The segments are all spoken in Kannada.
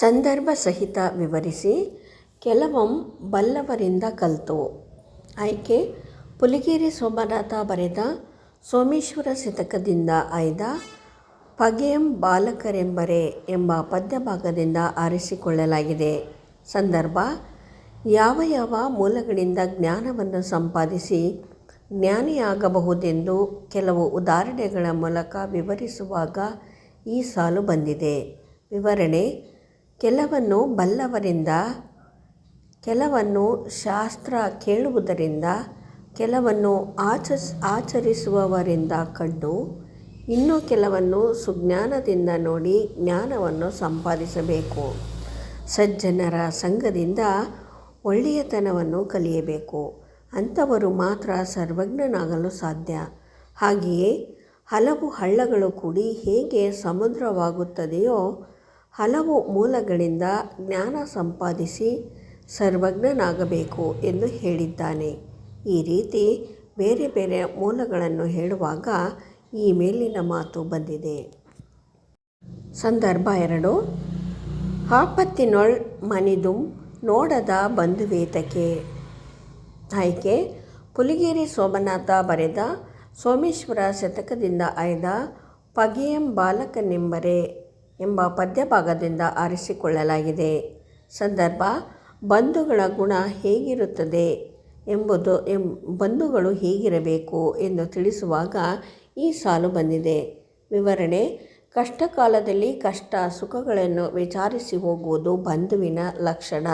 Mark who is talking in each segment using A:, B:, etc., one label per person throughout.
A: ಸಂದರ್ಭ ಸಹಿತ ವಿವರಿಸಿ, ಕೆಲವಂ ಬಲ್ಲವರಿಂದ ಕಲಿತು. ಆಯ್ಕೆ, ಪುಲಿಗೇರಿ ಸೋಮನಾಥ ಬರೆದ ಸೋಮೇಶ್ವರ ಶತಕದಿಂದ ಆಯ್ದ ಪಗೆಯಂ ಬಾಲಕರೆಂಬರೆ ಎಂಬ ಪದ್ಯಭಾಗದಿಂದ ಆರಿಸಿಕೊಳ್ಳಲಾಗಿದೆ. ಸಂದರ್ಭ, ಯಾವ ಯಾವ ಮೂಲಗಳಿಂದ ಜ್ಞಾನವನ್ನು ಸಂಪಾದಿಸಿ ಜ್ಞಾನಿಯಾಗಬಹುದೆಂದು ಕೆಲವು ಉದಾಹರಣೆಗಳ ಮೂಲಕ ವಿವರಿಸುವಾಗ ಈ ಸಾಲು ಬಂದಿದೆ. ವಿವರಣೆ ಕೆಲವನ್ನು ಬಲ್ಲವರಿಂದ, ಕೆಲವನ್ನು ಶಾಸ್ತ್ರ ಕೇಳುವುದರಿಂದ, ಕೆಲವನ್ನು ಆಚಸ್ ಆಚರಿಸುವವರಿಂದ ಕಂಡು, ಇನ್ನೂ ಕೆಲವನ್ನು ಸುಜ್ಞಾನದಿಂದ ನೋಡಿ ಜ್ಞಾನವನ್ನು ಸಂಪಾದಿಸಬೇಕು. ಸಜ್ಜನರ ಸಂಘದಿಂದ ಒಳ್ಳೆಯತನವನ್ನು ಕಲಿಯಬೇಕು. ಅಂಥವರು ಮಾತ್ರ ಸರ್ವಜ್ಞನಾಗಲು ಸಾಧ್ಯ. ಹಾಗೆಯೇ ಹಲವು ಹಳ್ಳಗಳು ಕೂಡಿ ಹೇಗೆ ಸಮುದ್ರವಾಗುತ್ತದೆಯೋ ಹಲವು ಮೂಲಗಳಿಂದ ಜ್ಞಾನ ಸಂಪಾದಿಸಿ ಸರ್ವಜ್ಞನಾಗಬೇಕು ಎಂದು ಹೇಳಿದ್ದಾನೆ. ಈ ರೀತಿ ಬೇರೆ ಬೇರೆ ಮೂಲಗಳನ್ನು ಹೇಳುವಾಗ ಈ ಮೇಲಿನ ಮಾತು ಬಂದಿದೆ. ಸಂದರ್ಭ ಎರಡು. ಆಪತ್ತಿನೊಳ್ ಮನಿದುಂ ನೋಡದ ಬಂಧುವೇತಕೆ ಆಯ್ಕೆ. ಪುಲಿಗೇರಿ ಸೋಮನಾಥ ಬರೆದ, ಸೋಮೇಶ್ವರ ಶತಕದಿಂದ ಆಯ್ದ ಪಗೆಯಂ ಬಾಲಕನೆಂಬರೆ. ಎಂಬ ಪದ್ಯಭಾಗದಿಂದ ಆರಿಸಿಕೊಳ್ಳಲಾಗಿದೆ. ಸಂದರ್ಭ, ಬಂಧುಗಳ ಗುಣ ಹೇಗಿರುತ್ತದೆ ಎಂಬುದು ಎಂ, ಬಂಧುಗಳು ಹೇಗಿರಬೇಕು ಎಂದು ತಿಳಿಸುವಾಗ ಈ ಸಾಲು ಬಂದಿದೆ. ವಿವರಣೆ ಕಷ್ಟ ಕಾಲದಲ್ಲಿ ಕಷ್ಟ ಸುಖಗಳನ್ನು ವಿಚಾರಿಸಿ ಹೋಗುವುದು ಬಂಧುವಿನ ಲಕ್ಷಣ.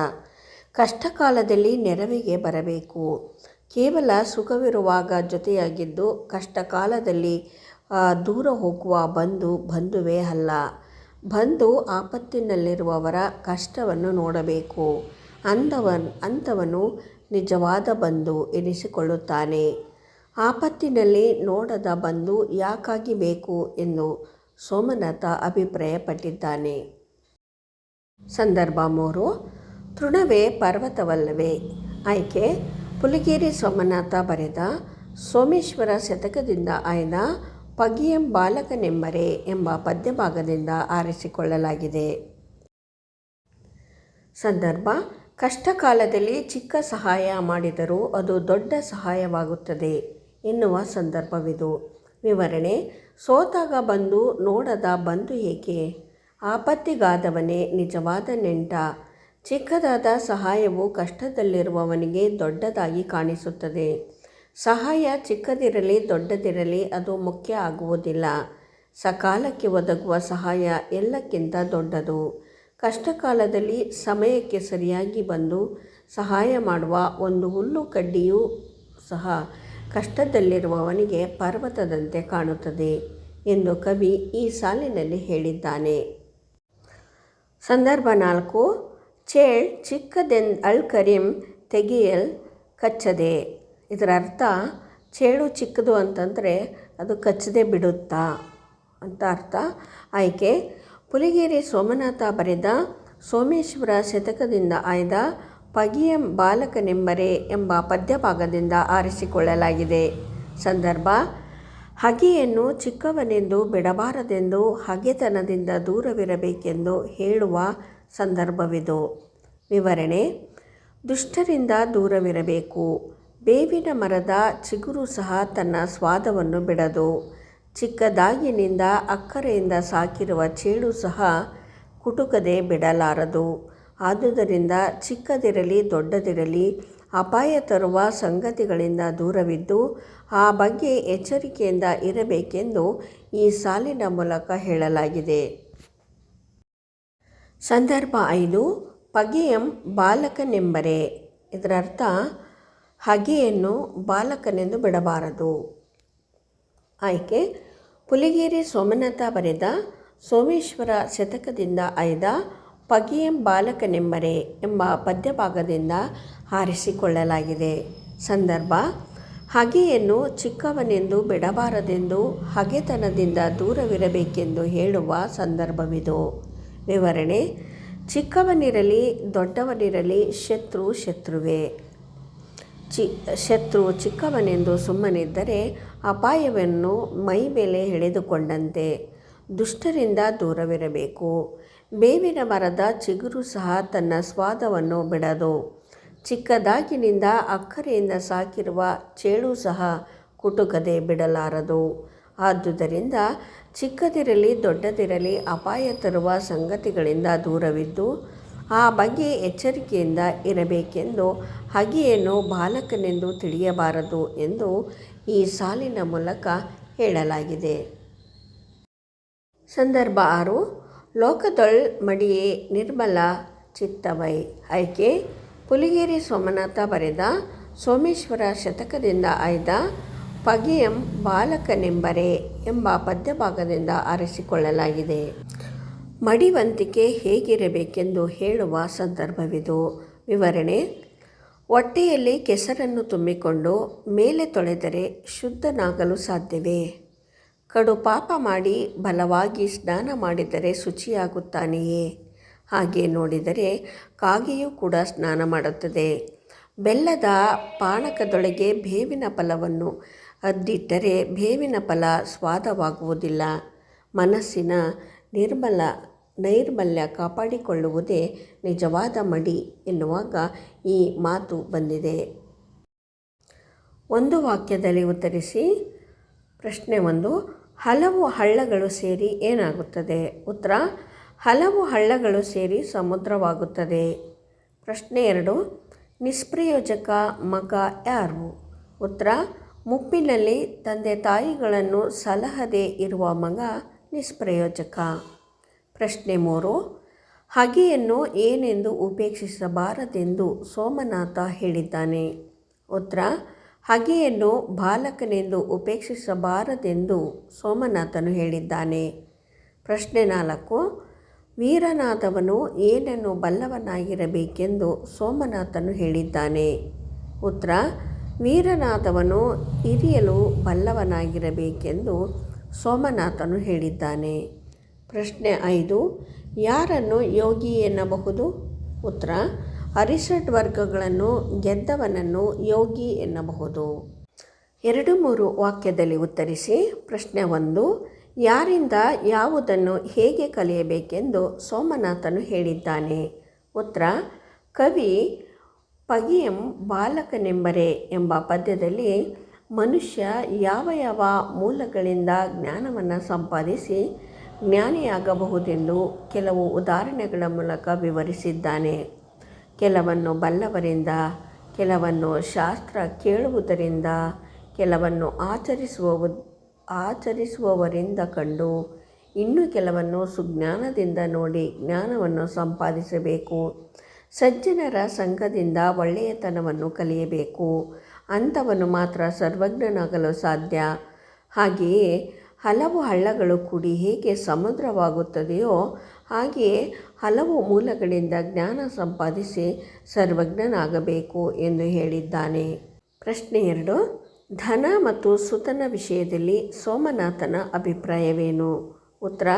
A: ಕಷ್ಟ ಕಾಲದಲ್ಲಿ ನೆರವಿಗೆ ಬರಬೇಕು. ಕೇವಲ ಸುಖವಿರುವಾಗ ಜೊತೆಯಾಗಿದ್ದು ಕಷ್ಟ ಕಾಲದಲ್ಲಿ ದೂರ ಹೋಗುವ ಬಂಧು ಬಂಧುವೇ ಅಲ್ಲ. ಬಂಧು ಆಪತ್ತಿನಲ್ಲಿರುವವರ ಕಷ್ಟವನ್ನು ನೋಡಬೇಕು. ಅಂದವನ್, ಅಂಥವನು ನಿಜವಾದ ಬಂಧು ಎನಿಸಿಕೊಳ್ಳುತ್ತಾನೆ. ಆಪತ್ತಿನಲ್ಲಿ ನೋಡದ ಬಂಧು ಯಾಕಾಗಿ ಬೇಕು ಎಂದು ಸೋಮನಾಥ ಅಭಿಪ್ರಾಯಪಟ್ಟಿದ್ದಾನೆ. ಸಂದರ್ಭ ಮೂರು. ತೃಣವೇ ಪರ್ವತವಲ್ಲವೇ? ಆಯ್ಕೆ. ಪುಲಿಗೇರಿ ಸೋಮನಾಥ ಬರೆದ ಸೋಮೇಶ್ವರ ಶತಕದಿಂದ ಆಯ್ದ ಪಗಿಯಂ ಬಾಲಕನೆಂಬರೆ ಎಂಬ ಪದ್ಯಭಾಗದಿಂದ ಆರಿಸಿಕೊಳ್ಳಲಾಗಿದೆ. ಸಂದರ್ಭ ಕಷ್ಟ ಕಾಲದಲ್ಲಿ ಚಿಕ್ಕ ಸಹಾಯ ಮಾಡಿದರೂ ಅದು ದೊಡ್ಡ ಸಹಾಯವಾಗುತ್ತದೆ ಎನ್ನುವ ಸಂದರ್ಭವಿದು. ವಿವರಣೆ, ಸೋತಾಗ ಬಂದು ನೋಡದ ಬಂದು ಏಕೆ? ಆಪತ್ತಿಗಾದವನೇ ನಿಜವಾದ ನೆಂಟ. ಚಿಕ್ಕದಾದ ಸಹಾಯವು ಕಷ್ಟದಲ್ಲಿರುವವನಿಗೆ ದೊಡ್ಡದಾಗಿ ಕಾಣಿಸುತ್ತದೆ. ಸಹಾಯ ಚಿಕ್ಕದಿರಲಿ ದೊಡ್ಡದಿರಲಿ ಅದು ಮುಖ್ಯ ಆಗುವುದಿಲ್ಲ. ಸಕಾಲಕ್ಕೆ ಒದಗುವ ಸಹಾಯ ಎಲ್ಲಕ್ಕಿಂತ ದೊಡ್ಡದು. ಕಷ್ಟಕಾಲದಲ್ಲಿ ಸಮಯಕ್ಕೆ ಸರಿಯಾಗಿ ಬಂದು ಸಹಾಯ ಮಾಡುವ ಒಂದು ಹುಲ್ಲು ಕಡ್ಡಿಯೂ ಸಹ ಕಷ್ಟದಲ್ಲಿರುವವನಿಗೆ ಪರ್ವತದಂತೆ ಕಾಣುತ್ತದೆ ಎಂದು ಕವಿ ಈ ಸಾಲಿನಲ್ಲಿ ಹೇಳಿದ್ದಾನೆ. ಸಂದರ್ಭ ನಾಲ್ಕು, ಚೇಳ್ ಚಿಕ್ಕದೆನ್ ಅಳ್ಕರಿಂ ತೆಗೆಯಲ್ ಕಚ್ಚದೆ. ಇದರ ಅರ್ಥ ಚೇಳು ಚಿಕ್ಕದು ಅಂತಂದರೆ ಅದು ಕಚ್ಚದೆ ಬಿಡುತ್ತಾ ಅಂತ ಅರ್ಥ. ಆಯ್ಕೆ, ಪುಲಿಗೇರಿ ಸೋಮನಾಥ ಬರೆದ ಸೋಮೇಶ್ವರ ಶತಕದಿಂದ ಆಯ್ದ ಪಗಿಯಂ ಬಾಲಕನೆಂಬರೆ ಎಂಬ ಪದ್ಯಭಾಗದಿಂದ ಆರಿಸಿಕೊಳ್ಳಲಾಗಿದೆ. ಸಂದರ್ಭ, ಹಗೆಯನ್ನು ಚಿಕ್ಕವನೆಂದು ಬಿಡಬಾರದೆಂದು ಹಗೆತನದಿಂದ ದೂರವಿರಬೇಕೆಂದು ಹೇಳುವ ಸಂದರ್ಭವಿದು. ವಿವರಣೆ, ದುಷ್ಟರಿಂದ ದೂರವಿರಬೇಕು. ಬೇವಿನ ಮರದ ಚಿಗುರು ಸಹ ತನ್ನ ಸ್ವಾದವನ್ನು ಬಿಡದು ಚಿಕ್ಕದಾಗಿನಿಂದ ಅಕ್ಕರೆಯಿಂದ ಸಾಕಿರುವ ಚೇಳು ಸಹ ಕುಟುಕದೆ ಬಿಡಲಾರದು. ಆದುದರಿಂದ ಚಿಕ್ಕದಿರಲಿ ದೊಡ್ಡದಿರಲಿ ಅಪಾಯ ತರುವ ಸಂಗತಿಗಳಿಂದ ದೂರವಿದ್ದು, ಆ ಬಗ್ಗೆ ಎಚ್ಚರಿಕೆಯಿಂದ ಇರಬೇಕೆಂದು ಈ ಸಾಲಿನ ಮೂಲಕ ಹೇಳಲಾಗಿದೆ. ಸಂದರ್ಭ ಐದು, ಪಗೆಯಂ ಬಾಲಕನೆಂಬರೆ. ಇದರ ಅರ್ಥ ಹಗೆಯನ್ನು ಬಾಲಕನೆಂದು ಬಿಡಬಾರದು. ಆಯ್ಕೆ, ಪುಲಿಗೇರಿ ಸೋಮನಾಥ ಬರೆದ ಸೋಮೇಶ್ವರ ಶತಕದಿಂದ ಆಯ್ದ ಪಗಿಯಂ ಬಾಲಕನೆಂಬರೆ ಎಂಬ ಪದ್ಯಭಾಗದಿಂದ ಆರಿಸಿಕೊಳ್ಳಲಾಗಿದೆ ಸಂದರ್ಭ, ಹಗೆಯನ್ನು ಚಿಕ್ಕವನೆಂದು ಬಿಡಬಾರದೆಂದು ಹಗೆತನದಿಂದ ದೂರವಿರಬೇಕೆಂದು ಹೇಳುವ ಸಂದರ್ಭವಿದು. ವಿವರಣೆ, ಚಿಕ್ಕವನಿರಲಿ ದೊಡ್ಡವನಿರಲಿ ಶತ್ರು ಶತ್ರುವೇ. ಚಿ, ಶತ್ರು ಚಿಕ್ಕವನೆಂದು ಸುಮ್ಮನಿದ್ದರೆ ಅಪಾಯವನ್ನು ಮೈ ಮೇಲೆ ಎಳೆದುಕೊಂಡಂತೆ. ದುಷ್ಟರಿಂದ ದೂರವಿರಬೇಕು. ಬೇವಿನ ಮರದ ಚಿಗುರು ಸಹ ತನ್ನ ಸ್ವಾದವನ್ನು ಬಿಡದು. ಚಿಕ್ಕದಾಗಿನಿಂದ ಅಕ್ಕರೆಯಿಂದ ಸಾಕಿರುವ ಚೇಳು ಸಹ ಕುಟುಕದೆ ಬಿಡಲಾರದು. ಆದುದರಿಂದ ಚಿಕ್ಕದಿರಲಿ ದೊಡ್ಡದಿರಲಿ ಅಪಾಯ ತರುವ ಸಂಗತಿಗಳಿಂದ ದೂರವಿದ್ದು ಆ ಬಗ್ಗೆ ಎಚ್ಚರಿಕೆಯಿಂದ ಇರಬೇಕೆಂದು ಹಗೆಯನ್ನು ಬಾಲಕನೆಂದು ತಿಳಿಯಬಾರದು ಎಂದು ಈ ಸಾಲಿನ ಮೂಲಕ ಹೇಳಲಾಗಿದೆ. ಸಂದರ್ಭ ಆರು. ಲೋಕದೊಳ್ ಮಡಿಯೇ ನಿರ್ಮಲ ಚಿತ್ತವೈ ಆಯ್ಕೆ. ಪುಲಿಗೇರಿ ಸೋಮನಾಥ ಬರೆದ ಸೋಮೇಶ್ವರ ಶತಕದಿಂದ ಆಯ್ದ ಪಗೆಯಂ ಬಾಲಕನೆಂಬರೆ ಎಂಬ ಪದ್ಯಭಾಗದಿಂದ ಆರಿಸಿಕೊಳ್ಳಲಾಗಿದೆ. ಮಡಿವಂತಿಕೆ ಹೇಗಿರಬೇಕೆಂದು ಹೇಳುವ ಸಂದರ್ಭವಿದು. ವಿವರಣೆ, ಹೊಟ್ಟೆಯಲ್ಲಿ ಕೆಸರನ್ನು ತುಂಬಿಕೊಂಡು ಮೇಲೆ ತೊಳೆದರೆ ಶುದ್ಧನಾಗಲು ಸಾಧ್ಯವೇ? ಕಡು ಪಾಪ ಮಾಡಿ ಬಲವಾಗಿ ಸ್ನಾನ ಮಾಡಿದರೆ ಶುಚಿಯಾಗುತ್ತಾನೆಯೇ? ಹಾಗೆ ನೋಡಿದರೆ ಕಾಗೆಯೂ ಕೂಡ ಸ್ನಾನ ಮಾಡುತ್ತದೆ. ಬೆಲ್ಲದ ಪಾನಕದೊಳಗೆ ಬೇವಿನ ಫಲವನ್ನು ಅದ್ದಿಟ್ಟರೆ ಬೇವಿನ ಫಲ ಸ್ವಾದವಾಗುವುದಿಲ್ಲ. ಮನಸ್ಸಿನ ನಿರ್ಮಲ ನೈರ್ಮಲ್ಯ ಕಾಪಾಡಿಕೊಳ್ಳುವುದೇ ನಿಜವಾದ ಮಡಿ ಎನ್ನುವಾಗ ಈ ಮಾತು ಬಂದಿದೆ. ಒಂದು ವಾಕ್ಯದಲ್ಲಿ ಉತ್ತರಿಸಿ, ಪ್ರಶ್ನೆ ಒಂದು, ಹಲವು ಹಳ್ಳಗಳು ಸೇರಿ ಏನಾಗುತ್ತದೆ? ಉತ್ತರ, ಹಲವು ಹಳ್ಳಗಳು ಸೇರಿ ಸಮುದ್ರವಾಗುತ್ತದೆ. ಪ್ರಶ್ನೆ ಎರಡು, ನಿಷ್ಪ್ರಯೋಜಕ ಮಗ ಯಾರು? ಉತ್ತರ, ಮುಪ್ಪಿನಲ್ಲಿ ತಂದೆ ತಾಯಿಗಳನ್ನು ಸಲಹದೆ ಇರುವ ಮಗ ನಿಷ್ಪ್ರಯೋಜಕ. ಪ್ರಶ್ನೆ ಮೂರು. ಹಗೆಯನ್ನು ಏನೆಂದು ಉಪೇಕ್ಷಿಸಬಾರದೆಂದು ಸೋಮನಾಥ ಹೇಳಿದ್ದಾನೆ. ಉತ್ತರ, ಹಗೆಯನ್ನು ಬಾಲಕನೆಂದು ಉಪೇಕ್ಷಿಸಬಾರದೆಂದು ಸೋಮನಾಥನು ಹೇಳಿದ್ದಾನೆ. ಪ್ರಶ್ನೆ ನಾಲ್ಕು, ವೀರನಾದವನು ಏನನ್ನು ಬಲ್ಲವನಾಗಿರಬೇಕೆಂದು ಸೋಮನಾಥನು ಹೇಳಿದ್ದಾನೆ. ಉತ್ತರ, ವೀರನಾದವನು ಹಿರಿಯಲು ಬಲ್ಲವನಾಗಿರಬೇಕೆಂದು ಸೋಮನಾಥನು ಹೇಳಿದ್ದಾನೆ. ಪ್ರಶ್ನೆ ಐದು, ಯಾರನ್ನು ಯೋಗಿ ಎನ್ನಬಹುದು? ಉತ್ತರ, ಅರಿಷಡ್ ವರ್ಗಗಳನ್ನು ಗೆದ್ದವನನ್ನು ಯೋಗಿ ಎನ್ನಬಹುದು. ಎರಡು ಮೂರು ವಾಕ್ಯದಲ್ಲಿ ಉತ್ತರಿಸಿ, ಪ್ರಶ್ನೆ ಒಂದು, ಯಾರಿಂದ ಯಾವುದನ್ನು ಹೇಗೆ ಕಲಿಯಬೇಕೆಂದು ಸೋಮನಾಥನು ಹೇಳಿದ್ದಾನೆ. ಉತ್ತರ, ಕವಿ ಪಗಿಯಂ ಬಾಲಕನೆಂಬರೆ ಎಂಬ ಪದ್ಯದಲ್ಲಿ ಮನುಷ್ಯ ಯಾವ ಯಾವ ಮೂಲಗಳಿಂದ ಜ್ಞಾನವನ್ನು ಸಂಪಾದಿಸಿ ಜ್ಞಾನಿಯಾಗಬಹುದೆಂದು ಕೆಲವು ಉದಾಹರಣೆಗಳ ಮೂಲಕ ವಿವರಿಸಿದ್ದಾನೆ. ಕೆಲವನ್ನು ಬಲ್ಲವರಿಂದ, ಕೆಲವನ್ನು ಶಾಸ್ತ್ರ ಕೇಳುವುದರಿಂದ, ಕೆಲವನ್ನು ಆಚರಿಸುವ ಆಚರಿಸುವವರಿಂದ ಕಂಡು ಇನ್ನು ಕೆಲವನ್ನು ಸುಜ್ಞಾನದಿಂದ ನೋಡಿ ಜ್ಞಾನವನ್ನು ಸಂಪಾದಿಸಬೇಕು. ಸಜ್ಜನರ ಸಂಘದಿಂದ ಒಳ್ಳೆಯತನವನ್ನು ಕಲಿಯಬೇಕು. ಅಂಥವನು ಮಾತ್ರ ಸರ್ವಜ್ಞನಾಗಲು ಸಾಧ್ಯ. ಹಾಗೆಯೇ ಹಲವು ಹಳ್ಳಗಳು ಕೂಡಿ ಹೇಗೆ ಸಮುದ್ರವಾಗುತ್ತದೆಯೋ ಹಾಗೆಯೇ ಹಲವು ಮೂಲಗಳಿಂದ ಜ್ಞಾನ ಸಂಪಾದಿಸಿ ಸರ್ವಜ್ಞನಾಗಬೇಕು ಎಂದು ಹೇಳಿದ್ದಾನೆ. ಪ್ರಶ್ನೆ ಎರಡು, ಧನ ಮತ್ತು ಸುತನ ವಿಷಯದಲ್ಲಿ ಸೋಮನಾಥನ ಅಭಿಪ್ರಾಯವೇನು? ಉತ್ತರ,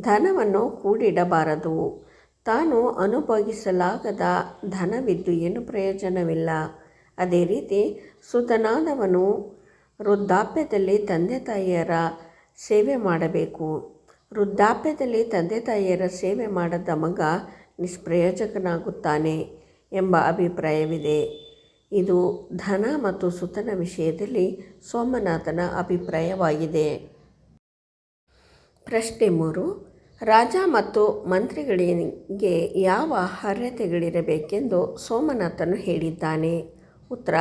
A: ಧನವನ್ನು ಕೂಡಿಡಬಾರದು. ತಾನು ಅನುಭವಿಸಲಾಗದ ಧನವಿದ್ದು ಏನು ಪ್ರಯೋಜನವಿಲ್ಲ. ಅದೇ ರೀತಿ ಸುತನಾದವನು ವೃದ್ಧಾಪ್ಯದಲ್ಲಿ ತಂದೆ ತಾಯಿಯರ ಸೇವೆ ಮಾಡಬೇಕು. ವೃದ್ಧಾಪ್ಯದಲ್ಲಿ ತಂದೆ ತಾಯಿಯರ ಸೇವೆ ಮಾಡದ ಮಗ ನಿಷ್ಪ್ರಯೋಜಕನಾಗುತ್ತಾನೆ ಎಂಬ ಅಭಿಪ್ರಾಯವಿದೆ. ಇದು ಧನ ಮತ್ತು ಸುತನ ವಿಷಯದಲ್ಲಿ ಸೋಮನಾಥನ ಅಭಿಪ್ರಾಯವಾಗಿದೆ. ಪ್ರಶ್ನೆ ಮೂರು. ರಾಜ ಮತ್ತು ಮಂತ್ರಿಗಳಿಗೆ ಯಾವ ಅರ್ಹತೆಗಳಿರಬೇಕೆಂದು ಸೋಮನಾಥನು ಹೇಳಿದ್ದಾನೆ. ಉತ್ತರ.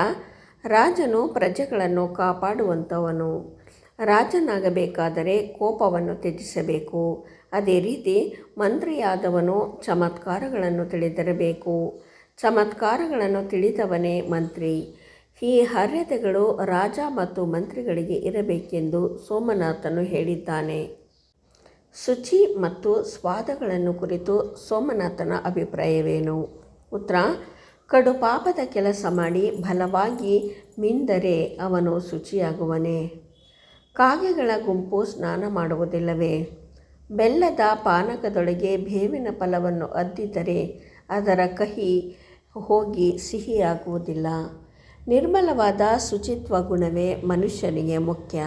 A: ರಾಜನು ಪ್ರಜೆಗಳನ್ನು ಕಾಪಾಡುವಂಥವನು. ರಾಜನಾಗಬೇಕಾದರೆ ಕೋಪವನ್ನು ತ್ಯಜಿಸಬೇಕು. ಅದೇ ರೀತಿ ಮಂತ್ರಿಯಾದವನು ಚಮತ್ಕಾರಗಳನ್ನು ತಿಳಿದಿರಬೇಕು. ಚಮತ್ಕಾರಗಳನ್ನು ತಿಳಿದವನೇ ಮಂತ್ರಿ. ಈ ಅರ್ಹತೆಗಳು ರಾಜ ಮತ್ತು ಮಂತ್ರಿಗಳಿಗೆ ಇರಬೇಕೆಂದು ಸೋಮನಾಥನು ಹೇಳಿದ್ದಾನೆ. ಶುಚಿ ಮತ್ತು ಸ್ವಾದಗಳನ್ನು ಕುರಿತು ಸೋಮನಾಥನ ಅಭಿಪ್ರಾಯವೇನು? ಉತ್ತರ, ಕಡು ಪಾಪದ ಕೆಲಸ ಮಾಡಿ ಬಲವಾಗಿ ಮಿಂದರೆ ಅವನು ಶುಚಿಯಾಗುವನೇ. ಕಾಗೆಗಳ ಗುಂಪು ಸ್ನಾನ ಮಾಡುವುದಿಲ್ಲವೇ? ಬೆಲ್ಲದ ಪಾನಕದೊಳಗೆ ಬೇವಿನ ಫಲವನ್ನು ಅದ್ದಿದರೆ ಅದರ ಕಹಿ ಹೋಗಿ ಸಿಹಿಯಾಗುವುದಿಲ್ಲ. ನಿರ್ಮಲವಾದ ಶುಚಿತ್ವ ಗುಣವೇ ಮನುಷ್ಯನಿಗೆ ಮುಖ್ಯ.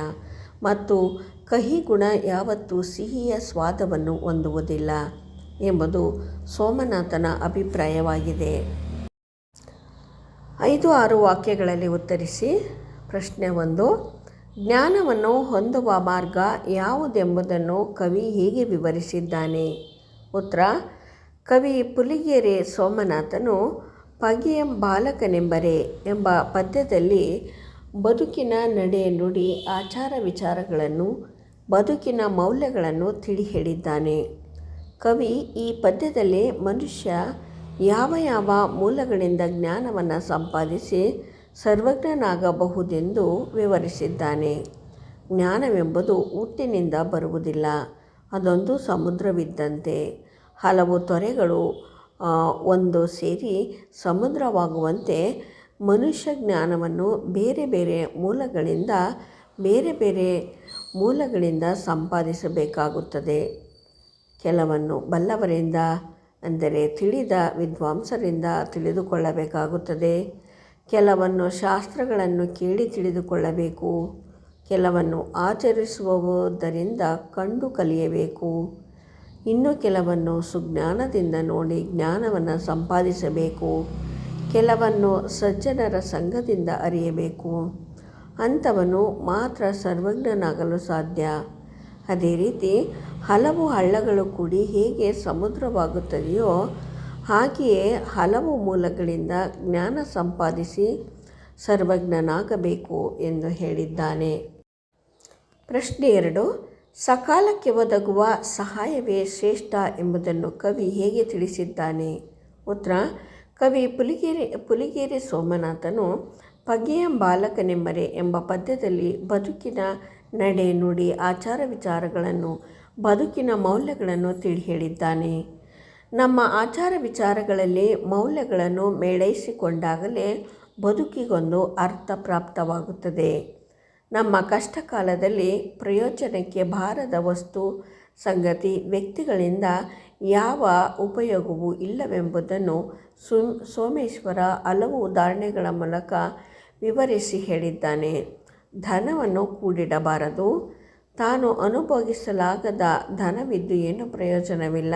A: ಮತ್ತು ಕಹಿ ಗುಣ ಯಾವತ್ತೂ ಸಿಹಿಯ ಸ್ವಾದವನ್ನು ಹೊಂದುವುದಿಲ್ಲ ಎಂಬುದು ಸೋಮನಾಥನ ಅಭಿಪ್ರಾಯವಾಗಿದೆ. ಐದು ಆರು ವಾಕ್ಯಗಳಲ್ಲಿ ಉತ್ತರಿಸಿ ಪ್ರಶ್ನೆ ಒಂದು. ಜ್ಞಾನವನ್ನು ಹೊಂದುವ ಮಾರ್ಗ ಯಾವುದೆಂಬುದನ್ನು ಕವಿ ಹೀಗೆ ವಿವರಿಸಿದ್ದಾನೆ. ಉತ್ತರ, ಕವಿ ಪುಲಿಗೆರೆ ಸೋಮನಾಥನು ಪಗೆಯಂ ಬಾಲಕನೆಂಬರೆ ಎಂಬ ಪದ್ಯದಲ್ಲಿ ಬದುಕಿನ ನಡೆ ನುಡಿ ಆಚಾರ ವಿಚಾರಗಳನ್ನು, ಬದುಕಿನ ಮೌಲ್ಯಗಳನ್ನು ತಿಳಿ ಹೇಳಿದ್ದಾನೆ ಕವಿ ಈ ಪದ್ಯದಲ್ಲಿ ಮನುಷ್ಯ ಯಾವ ಯಾವ ಮೂಲಗಳಿಂದ ಜ್ಞಾನವನ್ನು ಸಂಪಾದಿಸಿ ಸರ್ವಜ್ಞನಾಗಬಹುದೆಂದು ವಿವರಿಸಿದ್ದಾನೆ. ಜ್ಞಾನವೆಂಬುದು ಹುಟ್ಟಿನಿಂದ ಬರುವುದಿಲ್ಲ, ಅದೊಂದು ಸಮುದ್ರವಿದ್ದಂತೆ. ಹಲವು ತೊರೆಗಳು ಒಂದು ಸೇರಿ ಸಮುದ್ರವಾಗುವಂತೆ ಮನುಷ್ಯ ಜ್ಞಾನವನ್ನು ಬೇರೆ ಬೇರೆ ಮೂಲಗಳಿಂದ, ಬೇರೆ ಬೇರೆ ಮೂಲಗಳಿಂದ ಸಂಪಾದಿಸಬೇಕಾಗುತ್ತದೆ. ಕೆಲವನ್ನು ಬಲ್ಲವರಿಂದ, ಅಂದರೆ ತಿಳಿದ ವಿದ್ವಾಂಸರಿಂದ ತಿಳಿದುಕೊಳ್ಳಬೇಕಾಗುತ್ತದೆ. ಕೆಲವನ್ನು ಶಾಸ್ತ್ರಗಳನ್ನು ಕೇಳಿ ತಿಳಿದುಕೊಳ್ಳಬೇಕು. ಕೆಲವನ್ನು ಆಚರಿಸುವುದರಿಂದ ಕಂಡು ಕಲಿಯಬೇಕು. ಇನ್ನು ಕೆಲವನ್ನು ಸುಜ್ಞಾನದಿಂದ ನೋಡಿ ಜ್ಞಾನವನ್ನು ಸಂಪಾದಿಸಬೇಕು. ಕೆಲವನ್ನು ಸಜ್ಜನರ ಸಂಘದಿಂದ ಅರಿಯಬೇಕು. ಅಂಥವನು ಮಾತ್ರ ಸರ್ವಜ್ಞನಾಗಲು ಸಾಧ್ಯ. ಅದೇ ರೀತಿ ಹಲವು ಹಳ್ಳಗಳು ಕೂಡಿ ಹೇಗೆ ಸಮುದ್ರವಾಗುತ್ತದೆಯೋ ಹಾಗೆಯೇ ಹಲವು ಮೂಲಗಳಿಂದ ಜ್ಞಾನ ಸಂಪಾದಿಸಿ ಸರ್ವಜ್ಞನಾಗಬೇಕು ಎಂದು ಹೇಳಿದ್ದಾನೆ. ಪ್ರಶ್ನೆ ಎರಡು, ಸಕಾಲಕ್ಕೆ ಒದಗುವ ಸಹಾಯವೇ ಶ್ರೇಷ್ಠ ಎಂಬುದನ್ನು ಕವಿ ಹೇಗೆ ತಿಳಿಸಿದ್ದಾನೆ? ಉತ್ತರ, ಕವಿ ಪುಲಿಗೇರಿ ಪುಲಿಗೇರಿ ಸೋಮನಾಥನು ಪಗೆಯ ಬಾಲಕನೆಂಬರೆ ಎಂಬ ಪದ್ಯದಲ್ಲಿ ಬದುಕಿನ ನಡೆ ನುಡಿ ಆಚಾರ ವಿಚಾರಗಳನ್ನು, ಬದುಕಿನ ಮೌಲ್ಯಗಳನ್ನು ತಿಳಿ ಹೇಳಿದ್ದಾನೆ. ನಮ್ಮ ಆಚಾರ ವಿಚಾರಗಳಲ್ಲಿ ಮೌಲ್ಯಗಳನ್ನು ಮೇಳೈಸಿಕೊಂಡಾಗಲೇ ಬದುಕಿಗೊಂದು ಅರ್ಥ ಪ್ರಾಪ್ತವಾಗುತ್ತದೆ. ನಮ್ಮ ಕಷ್ಟ ಕಾಲದಲ್ಲಿ ಪ್ರಯೋಜನಕ್ಕೆ ಬಾರದ ವಸ್ತು, ಸಂಗತಿ, ವ್ಯಕ್ತಿಗಳಿಂದ ಯಾವ ಉಪಯೋಗವೂ ಇಲ್ಲವೆಂಬುದನ್ನು ಸುಮ್ ಸೋಮೇಶ್ವರ ಹಲವು ಉದಾಹರಣೆಗಳ ಮೂಲಕ ವಿವರಿಸಿ ಹೇಳಿದ್ದಾನೆ. ಧನವನ್ನು ಕೂಡಿಡಬಾರದು. ತಾನು ಅನುಭವಿಸಲಾಗದ ಧನವಿದ್ದು ಏನು ಪ್ರಯೋಜನವಿಲ್ಲ.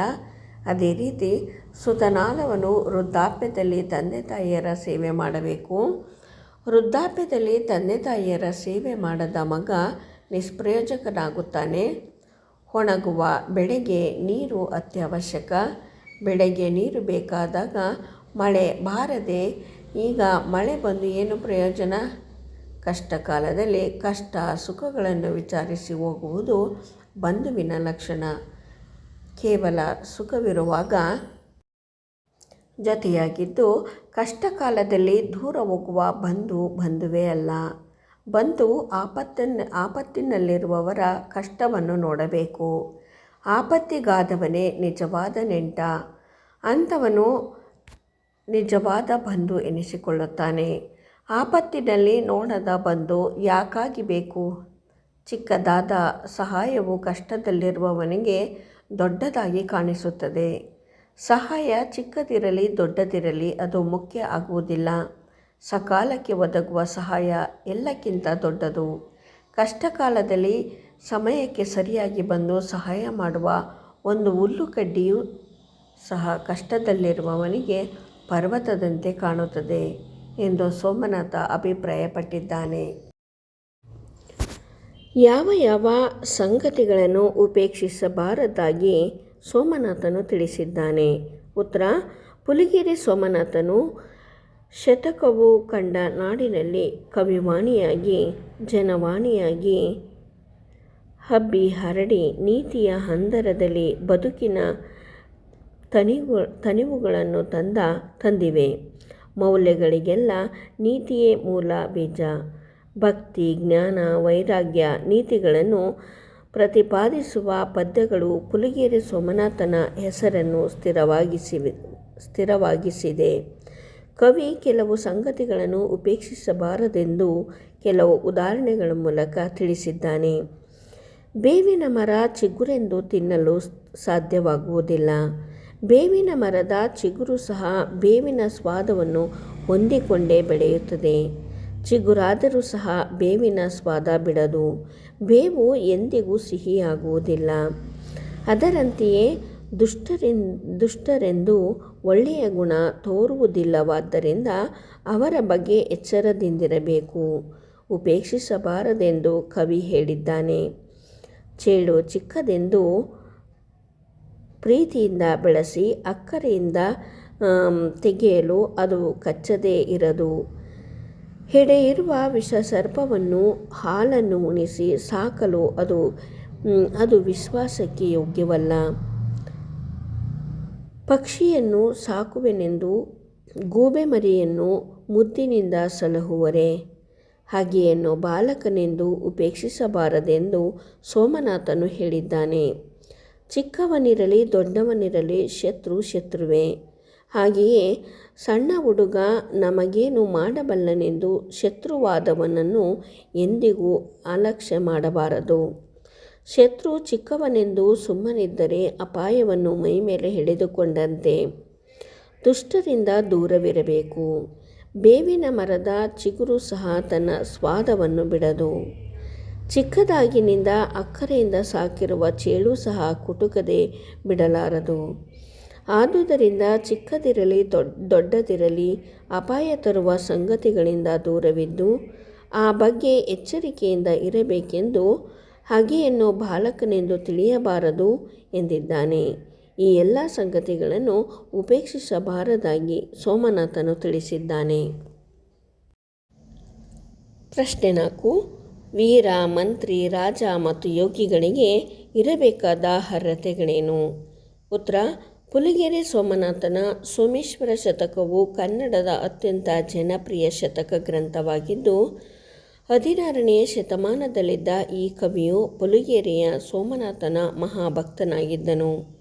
A: ಅದೇ ರೀತಿ ಸುತನಾದವನು ವೃದ್ಧಾಪ್ಯದಲ್ಲಿ ತಂದೆ ತಾಯಿಯರ ಸೇವೆ ಮಾಡಬೇಕು. ವೃದ್ಧಾಪ್ಯದಲ್ಲಿ ತಂದೆ ತಾಯಿಯರ ಸೇವೆ ಮಾಡದ ಮಗ ನಿಷ್ಪ್ರಯೋಜಕನಾಗುತ್ತಾನೆ. ಒಣಗುವ ಬೆಳೆಗೆ ನೀರು ಅತ್ಯವಶ್ಯಕ. ಬೆಳೆಗೆ ನೀರು ಬೇಕಾದಾಗ ಮಳೆ ಬಾರದೆ ಈಗ ಮಳೆ ಬಂದು ಏನು ಪ್ರಯೋಜನ? ಕಷ್ಟ ಕಾಲದಲ್ಲಿ ಕಷ್ಟ ಸುಖಗಳನ್ನು ವಿಚಾರಿಸಿ ಹೋಗುವುದು ಬಂಧುವಿನ ಲಕ್ಷಣ. ಕೇವಲ ಸುಖವಿರುವಾಗ ಜೊತೆಯಾಗಿದ್ದು ಕಷ್ಟ ಕಾಲದಲ್ಲಿ ದೂರ ಹೋಗುವ ಬಂಧು ಬಂಧುವೇ ಅಲ್ಲ. ಬಂಧು ಆಪತ್ತನ್ನು ಆಪತ್ತಿನಲ್ಲಿರುವವರ ಕಷ್ಟವನ್ನು ನೋಡಬೇಕು. ಆಪತ್ತಿಗಾದವನೇ ನಿಜವಾದ ನೆಂಟ. ಅಂಥವನು ನಿಜವಾದ ಬಂಧು ಎನಿಸಿಕೊಳ್ಳುತ್ತಾನೆ. ಆಪತ್ತಿನಲ್ಲಿ ನೋಡದ ಬಂಧು ಯಾಕಾಗಿ ಬೇಕು? ಚಿಕ್ಕದಾದ ಸಹಾಯವು ಕಷ್ಟದಲ್ಲಿರುವವನಿಗೆ ದೊಡ್ಡದಾಗಿ ಕಾಣಿಸುತ್ತದೆ. ಸಹಾಯ ಚಿಕ್ಕದಿರಲಿ ದೊಡ್ಡದಿರಲಿ ಅದು ಮುಖ್ಯ ಆಗುವುದಿಲ್ಲ. ಸಕಾಲಕ್ಕೆ ಒದಗುವ ಸಹಾಯ ಎಲ್ಲಕ್ಕಿಂತ ದೊಡ್ಡದು. ಕಷ್ಟ ಕಾಲದಲ್ಲಿ ಸಮಯಕ್ಕೆ ಸರಿಯಾಗಿ ಬಂದು ಸಹಾಯ ಮಾಡುವ ಒಂದು ಹುಲ್ಲು ಕಡ್ಡಿಯು ಸಹ ಕಷ್ಟದಲ್ಲಿರುವವನಿಗೆ ಪರ್ವತದಂತೆ ಕಾಣುತ್ತದೆ ಎಂದು ಸೋಮನಾಥ ಅಭಿಪ್ರಾಯಪಟ್ಟಿದ್ದಾನೆ. ಯಾವ ಯಾವ ಸಂಗತಿಗಳನ್ನು ಉಪೇಕ್ಷಿಸಬಾರದಾಗಿ ಸೋಮನಾಥನು ತಿಳಿಸಿದ್ದಾನೆ. ಉತ್ತರ, ಪುಲಿಗೆರೆ ಸೋಮನಾಥನು ಶತಕವು ಕಂಡ ನಾಡಿನಲ್ಲಿ ಕವಿವಾಣಿಯಾಗಿ, ಜನವಾಣಿಯಾಗಿ ಹಬ್ಬಿ ಹರಡಿ ನೀತಿಯ ಹಂದರದಲ್ಲಿ ಬದುಕಿನ ತನಿವು, ತನಿವುಗಳನ್ನು ತಂದ, ತಂದಿವೆ. ಮೌಲ್ಯಗಳಿಗೆಲ್ಲ ನೀತಿಯೇ ಮೂಲ ಬೀಜ. ಭಕ್ತಿ, ಜ್ಞಾನ, ವೈರಾಗ್ಯ ನೀತಿಗಳನ್ನು ಪ್ರತಿಪಾದಿಸುವ ಪದ್ಯಗಳು ಪುಲಿಗೆರೆ ಸೋಮನಾಥನ ಹೆಸರನ್ನು ಸ್ಥಿರವಾಗಿಸಿವೆ, ಸ್ಥಿರವಾಗಿಸಿದೆ. ಕವಿ ಕೆಲವು ಸಂಗತಿಗಳನ್ನು ಉಪೇಕ್ಷಿಸಬಾರದೆಂದು ಕೆಲವು ಉದಾಹರಣೆಗಳ ಮೂಲಕ ತಿಳಿಸಿದ್ದಾನೆ. ಬೇವಿನ ಮರ ಚಿಗುರೆಂದು ತಿನ್ನಲು ಸಾಧ್ಯವಾಗುವುದಿಲ್ಲ. ಬೇವಿನ ಮರದ ಚಿಗುರು ಸಹ ಬೇವಿನ ಸ್ವಾದವನ್ನು ಹೊಂದಿಕೊಂಡೇ ಬೆಳೆಯುತ್ತದೆ. ಚಿಗುರಾದರೂ ಸಹ ಬೇವಿನ ಸ್ವಾದ ಬಿಡದು, ಬೇವು ಎಂದಿಗೂ ಸಿಹಿಯಾಗುವುದಿಲ್ಲ. ಅದರಂತೆಯೇ ದುಷ್ಟರಿನ್, ದುಷ್ಟರೆಂದು ಒಳ್ಳೆಯ ಗುಣ ತೋರುವುದಿಲ್ಲವಾದ್ದರಿಂದ ಅವರ ಬಗ್ಗೆ ಎಚ್ಚರದಿಂದಿರಬೇಕು. ಉಪೇಕ್ಷಿಸಬಾರದೆಂದು ಕವಿ ಹೇಳಿದ್ದಾನೆ. ಚೇಳು ಚಿಕ್ಕದೆಂದು ಪ್ರೀತಿಯಿಂದ ಬೆಳೆಸಿ, ಅಕ್ಕರೆಯಿಂದ ತೆಗೆಯಲು ಅದು ಕಚ್ಚದೇ ಇರದು. ಹೆಡೆ ಇರುವ ವಿಷ ಸರ್ಪವನ್ನು ಹಾಲನ್ನು ಉಣಿಸಿ ಸಾಕಲು ಅದು ಅದು ವಿಶ್ವಾಸಕ್ಕೆ ಯೋಗ್ಯವಲ್ಲ. ಪಕ್ಷಿಯನ್ನು ಸಾಕುವೆನೆಂದು ಗೂಬೆ ಮರಿಯನ್ನು ಮುದ್ದಿನಿಂದ ಸಲಹುವರೆ. ಹಾಗೆಯನ್ನು ಬಾಲಕನೆಂದು ಉಪೇಕ್ಷಿಸಬಾರದೆಂದು ಸೋಮನಾಥನು ಹೇಳಿದ್ದಾನೆ. ಚಿಕ್ಕವನಿರಲಿ ದೊಡ್ಡವನಿರಲಿ ಶತ್ರು ಶತ್ರುವೇ. ಹಾಗೆಯೇ ಸಣ್ಣ ಹುಡುಗ ನಮಗೇನು ಮಾಡಬಲ್ಲನೆಂದು ಶತ್ರುವಾದವನನ್ನು ಎಂದಿಗೂ ಅಲಕ್ಷ್ಯ ಮಾಡಬಾರದು. ಶತ್ರು ಚಿಕ್ಕವನೆಂದು ಸುಮ್ಮನಿದ್ದರೆ ಅಪಾಯವನ್ನು ಮೈಮೇಲೆ ಹಿಡಿದುಕೊಂಡಂತೆ ದುಷ್ಟರಿಂದ ದೂರವಿರಬೇಕು. ಬೇವಿನ ಮರದ ಚಿಗುರು ಸಹ ತನ್ನ ಸ್ವಾದವನ್ನು ಬಿಡದು. ಚಿಕ್ಕದಾಗಿನಿಂದ ಅಕ್ಕರೆಯಿಂದ ಸಾಕಿರುವ ಚೇಳು ಸಹ ಕುಟುಕದೆ ಬಿಡಲಾರದು. ಆದುದರಿಂದ ಚಿಕ್ಕದಿರಲಿ ದೊಡ್ಡದಿರಲಿ ಅಪಾಯ ತರುವ ಸಂಗತಿಗಳಿಂದ ದೂರವಿದ್ದು, ಆ ಬಗ್ಗೆ ಎಚ್ಚರಿಕೆಯಿಂದ ಇರಬೇಕೆಂದು ಹಗೆಯನ್ನು ಬಾಲಕನೆಂದು ತಿಳಿಯಬಾರದು ಎಂದಿದ್ದಾನೆ. ಈ ಎಲ್ಲ ಸಂಗತಿಗಳನ್ನು ಉಪೇಕ್ಷಿಸಬಾರದಾಗಿ ಸೋಮನಾಥನು ತಿಳಿಸಿದ್ದಾನೆ. ಪ್ರಶ್ನೆ ನಾಲ್ಕು. ವೀರ, ಮಂತ್ರಿ, ರಾಜ ಮತ್ತು ಯೋಗಿಗಳಿಗೆ ಇರಬೇಕಾದ ಅರ್ಹತೆಗಳೇನು? ಉತ್ತರ ಪುಲಿಗೆರೆ ಸೋಮನಾಥನ ಸೋಮೇಶ್ವರ ಶತಕವು ಕನ್ನಡದ ಅತ್ಯಂತ ಜನಪ್ರಿಯ ಶತಕ ಗ್ರಂಥವಾಗಿದ್ದು ಹದಿನಾರನೆಯ ಶತಮಾನದಲ್ಲಿದ್ದ ಈ ಕವಿಯು ಪುಲಿಗೆರೆಯ ಸೋಮನಾಥನ ಮಹಾಭಕ್ತನಾಗಿದ್ದನು.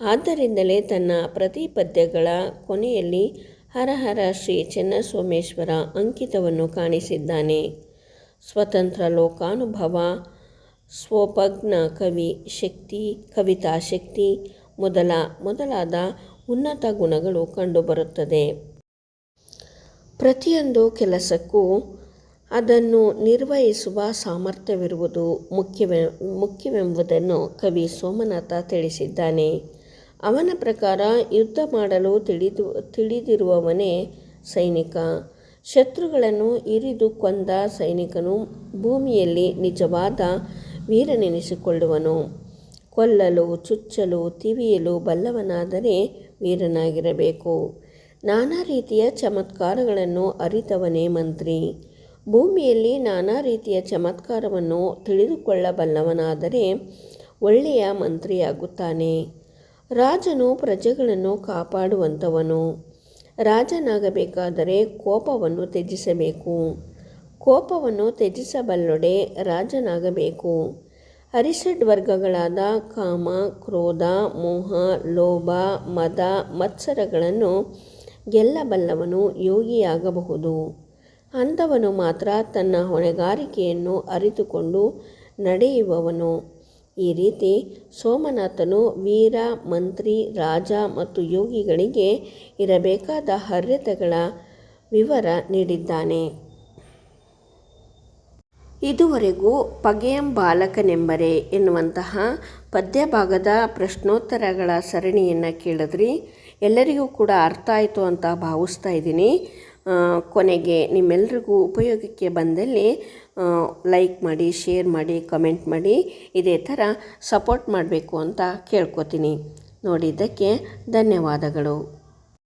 A: ಆದ್ದರಿಂದಲೇ ತನ್ನ ಪ್ರತಿ ಪದ್ಯಗಳ ಕೊನೆಯಲ್ಲಿ ಹರಹರ ಶ್ರೀ ಚೆನ್ನಸೋಮೇಶ್ವರ ಅಂಕಿತವನ್ನು ಕಾಣಿಸಿದ್ದಾನೆ. ಸ್ವತಂತ್ರ ಲೋಕಾನುಭವ, ಸ್ವೋಪಜ್ಞ ಕವಿ ಶಕ್ತಿ, ಕವಿತಾ ಶಕ್ತಿ ಮೊದಲ ಮೊದಲಾದ ಉನ್ನತ ಗುಣಗಳು ಕಂಡುಬರುತ್ತದೆ. ಪ್ರತಿಯೊಂದು ಕೆಲಸಕ್ಕೂ ಅದನ್ನು ನಿರ್ವಹಿಸುವ ಸಾಮರ್ಥ್ಯವಿರುವುದು ಮುಖ್ಯವೆ ಮುಖ್ಯವೆಂಬುದನ್ನು ಕವಿ ಸೋಮನಾಥ ತಿಳಿಸಿದ್ದಾನೆ. ಅವನ ಪ್ರಕಾರ ಯುದ್ಧ ಮಾಡಲು ತಿಳಿದು ತಿಳಿದಿರುವವನೇ ಸೈನಿಕ. ಶತ್ರುಗಳನ್ನು ಇರಿದು ಕೊಂದ ಸೈನಿಕನು ಭೂಮಿಯಲ್ಲಿ ನಿಜವಾದ ವೀರನೆನಿಸಿಕೊಳ್ಳುವನು. ಕೊಲ್ಲಲು, ಚುಚ್ಚಲು, ತಿವಿಯಲು ಬಲ್ಲವನಾದರೆ ವೀರನಾಗಿರಬೇಕು. ನಾನಾ ರೀತಿಯ ಚಮತ್ಕಾರಗಳನ್ನು ಅರಿತವನೇ ಮಂತ್ರಿ. ಭೂಮಿಯಲ್ಲಿ ನಾನಾ ರೀತಿಯ ಚಮತ್ಕಾರವನ್ನು ತಿಳಿದುಕೊಳ್ಳಬಲ್ಲವನಾದರೆ ಒಳ್ಳೆಯ ಮಂತ್ರಿಯಾಗುತ್ತಾನೆ. ರಾಜನು ಪ್ರಜೆಗಳನ್ನು ಕಾಪಾಡುವಂಥವನು. ರಾಜನಾಗಬೇಕಾದರೆ ಕೋಪವನ್ನು ತ್ಯಜಿಸಬೇಕು. ಕೋಪವನ್ನು ತ್ಯಜಿಸಬಲ್ಲೊಡೆ ರಾಜನಾಗಬೇಕು. ಅರಿಷಡ್ ವರ್ಗಗಳಾದ ಕಾಮ, ಕ್ರೋಧ, ಮೋಹ, ಲೋಭ, ಮದ, ಮತ್ಸರಗಳನ್ನು ಗೆಲ್ಲಬಲ್ಲವನು ಯೋಗಿಯಾಗಬಹುದು. ಅಂಥವನು ಮಾತ್ರ ತನ್ನ ಹೊಣೆಗಾರಿಕೆಯನ್ನು ಅರಿತುಕೊಂಡು ನಡೆಯುವವನು. ಈ ರೀತಿ ಸೋಮನಾಥನು ವೀರ, ಮಂತ್ರಿ, ರಾಜ ಮತ್ತು ಯೋಗಿಗಳಿಗೆ ಇರಬೇಕಾದ ಅರ್ಹತೆಗಳ ವಿವರ ನೀಡಿದ್ದಾನೆ. ಇದುವರೆಗೂ ಪಗೆಯಂ ಬಾಲಕನೆಂಬರೆ ಎನ್ನುವಂತಹ ಪದ್ಯಭಾಗದ ಪ್ರಶ್ನೋತ್ತರಗಳ ಸರಣಿಯನ್ನು ಕೇಳಿದ್ರಿ. ಎಲ್ಲರಿಗೂ ಕೂಡ ಅರ್ಥ ಆಯಿತು ಅಂತ ಭಾವಿಸ್ತಾ ಇದ್ದೀನಿ. ಕೊನೆಗೆ ನಿಮ್ಮೆಲ್ಲರಿಗೂ ಉಪಯೋಗಕ್ಕೆ ಬಂದಲ್ಲಿ ಲೈಕ್ ಮಾಡಿ, ಶೇರ್ ಮಾಡಿ, ಕಮೆಂಟ್ ಮಾಡಿ, ಇದೇ ಥರ ಸಪೋರ್ಟ್ ಮಾಡಬೇಕು ಅಂತ ಕೇಳ್ಕೊತೀನಿ. ನೋಡಿದ್ದಕ್ಕೆ ಧನ್ಯವಾದಗಳು.